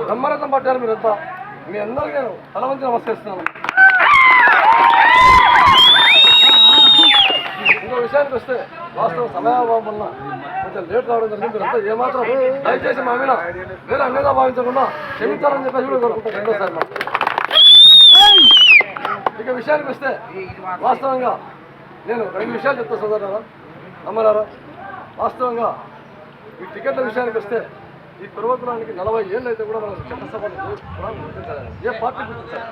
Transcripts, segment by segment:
బ్రహ్మరథం పట్టారు మీరంతా మీ అందరికీ నేను తలవంచి నమస్కరిస్తున్నాను ఇంకో విషయానికి వస్తే వాస్తవం సమయాభావం వల్ల కొంచెం లేట్ రావడం జరిగింది మీరంతా ఏమాత్రం దయచేసి మా మీద వేరే అన్నిగా భావించకుండా క్షమించాలని చెప్పేసి కూడా కోరుకుంటాను రెండోసారి ఇక విషయానికి వస్తే వాస్తవంగా నేను రెండు విషయాలు చెప్తా సోదరారా నమ్మరారా వాస్తవంగా ఈ టికెట్ల విషయానికి వస్తే ఈ పూర్వకులానికి నలభై ఏళ్ళు అయితే కూడా మనం చట్టసభలో ఏ గుర్తించాలి ఏ పార్టీ గుర్తించాలి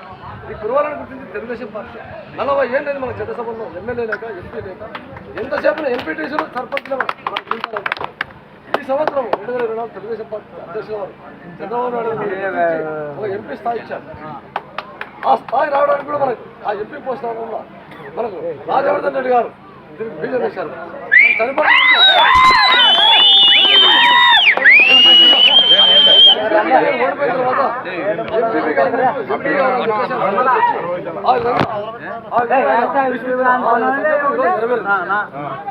ఈ కుర్వాలను గుర్తించి తెలుగుదేశం పార్టీ. నలభై ఏళ్ళు అయితే మన చట్టసభలో ఎమ్మెల్యే లేక ఎంపీ లేక ఎంతసేపు ఎంపీటీసీలు సర్పంచ్లు ఈ సంవత్సరం రెండు వేల ఇరవై నాలుగు తెలుగుదేశం పార్టీ అధ్యక్షుల వారు చంద్రబాబు నాయుడు ఒక ఎంపీ స్థాయి ఇచ్చారు. ఆ స్థాయి రావడానికి కూడా మనకు ఆ ఎంపీ పోస్ట్ రావడంలో మనకు రాజవర్ధన్ రెడ్డి గారు బీజం వేశారు ఓడిపోయిన తర్వాత ఎంపీ గారు ఎంపీ.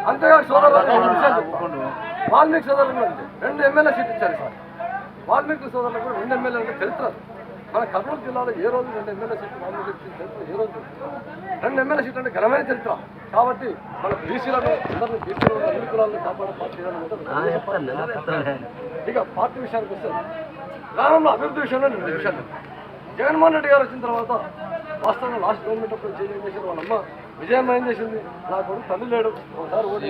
అంతేకాదు సోదరులు. వాల్మీకి సోదరులు. రెండు ఎమ్మెల్యే సీట్ ఇచ్చారు సార్ వాల్మీకి సోదరులకు కూడా రెండు ఎమ్మెల్యేలు అంటే చరిత్ర మన కర్నూలు జిల్లాలో ఏ రోజు రెండు ఎమ్మెల్యే సీట్లు ఇచ్చిన చరిత్ర ఏ రోజు. రెండు ఎమ్మెల్యే సీట్లు అంటే ఘనమైన చరిత్ర కాబట్టి మన బీసీలను అందరినీ బీసీలను అన్ని కులాలను కాపాడే పార్టీ. ఇక పార్టీ విషయానికి వస్తే గ్రామంలో అభివృద్ధి విషయంలో రెండు విషయాలు జగన్మోహన్ రెడ్డి గారు వచ్చిన తర్వాత వాస్తవంగా లాస్ట్ గవర్నమెంట్ అప్పుడు చేంజ్ ఏం చేసింది వాళ్ళ అమ్మ విజయం ఏం చేసింది నా కొడుకు తల్లి లేడు ఒకసారి ఓటు.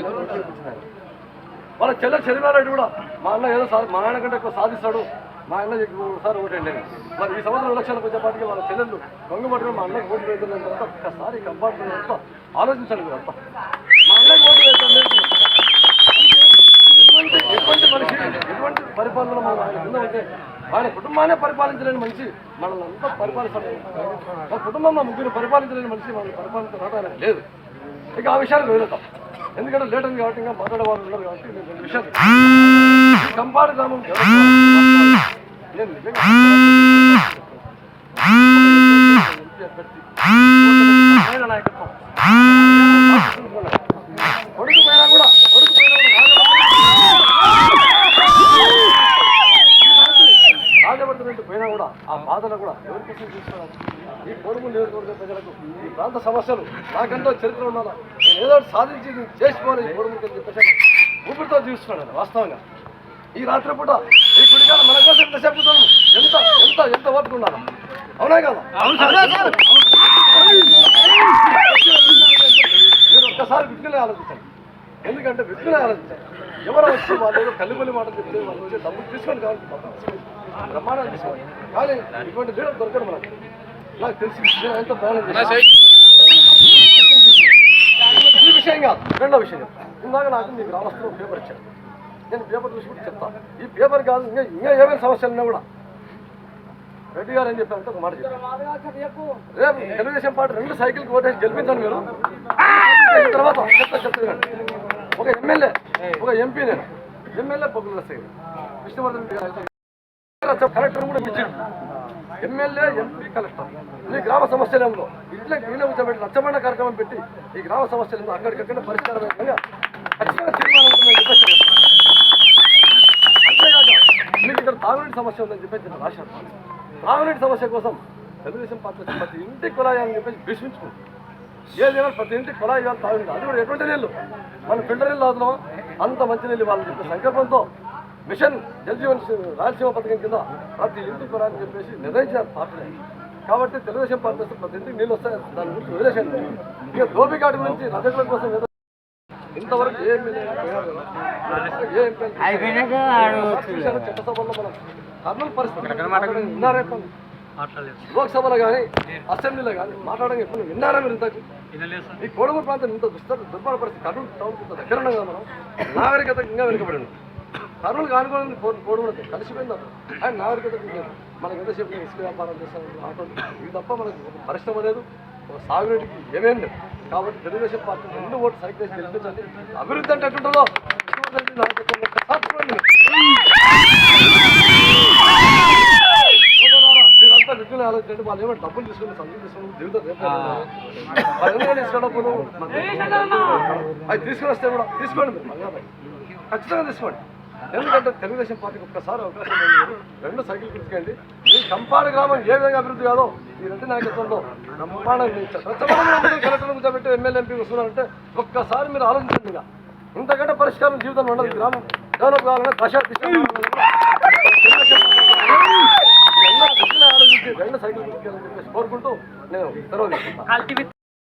వాళ్ళ చెల్లె చెరిమారెడ్డి కూడా మా అన్న ఏదో మా ఆయన కంటే ఎక్కువ సాధిస్తాడు మా అన్న ఒకసారి ఓటండి అని. మరి ఈ సంవత్సరం ఎలక్షన్లకు వచ్చేపాటికి వాళ్ళ చెల్లెళ్ళు దొంగ పట్టుకుని మా అన్నకు ఓటు వేస్తున్న తర్వాత ఒక్కసారి కంపార్ట్మెంట్ ఆలోచించండి మీరు అంతా మా అన్నకు ఓటు వేస్తుంది ఎటువంటి ఎటువంటి మనిషి ఎటువంటి పరిపాలన మనం ఆయన కింద ఉంటే ఆయన కుటుంబాన్ని పరిపాలించలేని మనిషి మనల్ని అంతా పరిపాలిస్తాడు. మా కుటుంబంలో ముగ్గురు పరిపాలించలేని మనిషి మనల్ని పరిపాలించడం ఆయన లేదు. ఇక ఆ విషయాలు వెళ్తాం ఎందుకంటే లేట్ అయింది కాబట్టి ఇంకా మాట్లాడే వాళ్ళు ఉన్నారు కాబట్టి నేను రెండు విషయాలు కంపాడు గ్రామం ప్రాంత సమస్యలు నాకంటూ చరిత్ర ఉన్నాను నేను ఏదో సాధించి నేను చేసుకోవాలి ఈ ఊపిరితో జీవిస్తున్నాను వాస్తవంగా. ఈ రాత్రి పూట ఈ గుడికాల మన కోసం ఎంత ఎంత ఎంత ఎంత ఓపిక ఉండాలి? అవునా కదా? మీరు ఒక్కసారి విజ్ఞులే ఆలోచించండి. ఎందుకంటే విజ్ఞులే ఆలోచించండి. ఎవరో వచ్చి వాళ్ళు ఏదో కల్లిపల్లి మాటలు చెప్తే వాళ్ళు వచ్చి డబ్బులు తీసుకొని కావాలి. బ్రహ్మాండం తీసుకోవాలి. కానీ ఇటువంటి లీడర్ దొరకడు మనకు. నాకు తెలిసి ఎంత ప్రయాణం ఈ విషయం కాదు. రెండో విషయం. ఇందాక నాకు మీ గ్రామస్తులు పేపర్ ఇచ్చారు. నేను పేపర్ చూసి కూడా చెప్తాను ఈ పేపర్ కాదు ఇంకా ఇంకా ఏమైనా సమస్యలు ఉన్నా కూడా. రెడ్డి గారు ఏం చెప్పారంటే ఒక మాట చెప్పారు రేపు తెలుగుదేశం పార్టీ రెండు సైకిల్కి ఓటేసి గెలిపించండి మీరు. తర్వాత చెప్తా చెప్తా వినండి. ఒక ఎమ్మెల్యే ఒక ఎంపీ నేను. MLA Poggula side Vishnuvardhan collector కూడా పిలిచాడు. MLA MP collector. ఈ గ్రామ సమస్యలు ఏమో ఇట్లా వీళ్ళ కూర్చోబెట్టి కార్యక్రమం పెట్టి ఈ గ్రామ సమస్యలు ఏమో అక్కడికక్కడ పరిష్కారం తాగునీటి సమస్య ఉందని చెప్పేసి నేను రాశాను. తాగునీటి సమస్య కోసం తెలుగుదేశం పార్టీ ప్రతి ఇంటికి కులాయి అని చెప్పేసి భీష్మించుకుంది. ఏదైనా ప్రతి ఇంటికి కుళాయి ఇవ్వాలి తాగునీటి అది కూడా ఎటువంటి నీళ్ళు మనం ఫిల్టర్ నీళ్ళు అవుతున్నాం అంత మంచి నీళ్ళు ఇవ్వాలని చెప్పి సంకల్పంతో మిషన్ జలజీవన్ రాయలసీమ పథకం కింద ప్రతి ఇంటికి కులాయని అని చెప్పేసి నిర్ణయించారు పార్టీ. కాబట్టి తెలుగుదేశం పార్టీ ప్రతి ఇంటికి నీళ్ళు వస్తాయి దాని గురించి వదిలేసాను ఇక గోపికాటి గురించి రజకుల కోసం ఇంతవరకు చట్టసభలో మనం కర్నూలు పరిస్థితి విన్నారా? లోక్సభలో కానీ అసెంబ్లీలో కానీ మాట్లాడడం ఎప్పుడు విన్నారా మీరు ఇంతకు? ఈ కోడమూరు ప్రాంతం ఇంత దుస్తర దుర్భర పరిస్థితి కర్నూలు టౌన్ ఇంత దగ్గర ఉన్నాం మనం నాగరికత ఇంకా వెనుకబడి ఉన్నాం. కర్నూలు కానుకోవడం కోడమూరు కలిసిపోయింది అప్పుడు. ఆయన నాగరికత మనకి ఎంతసేపు ఇసుక వ్యాపారం ఆటోలు. ఇది తప్ప మనకు పరిశ్రమ లేదు ఒక సాగునీటికి ఏమేం లేదు. కాబట్టి తెలుగుదేశం పార్టీ రెండు ఓట్లు సైకిల్ వేసి గెలిపించండి. అభివృద్ధి అంటే ఎట్టుంటుందో మీరంతా ఎట్లా ఆలోచించండి. వాళ్ళు డబ్బులు తీసుకుని సందులు తీసుకుని జీవితం వస్తే కూడా తీసుకోండి. ఖచ్చితంగా తీసుకోండి. ఎందుకంటే తెలుగుదేశం పార్టీకి ఒక్కసారి అవకాశం రెండు సైకిల్ తీసుకెళ్ళి మీ కంపాడ గ్రామం ఏ విధంగా అభివృద్ధి కాదో ఈ రెడ్డి నాయకత్వంలో కలెక్టర్ కూర్చోబెట్టి ఎమ్మెల్యే ఎంపీ వస్తున్నారంటే ఒక్కసారి మీరు ఆలోచించండి ఇక. ఇంతకంటే పరిష్కారం జీవితంలో ఉండదు గ్రామం. డెవలప్ కావాలంటే దశ దిశ ఆలోచించి రెండు సైకిల్ తీసుకెళ్ళని చెప్పేసి కోరుకుంటూ నేను సెలవు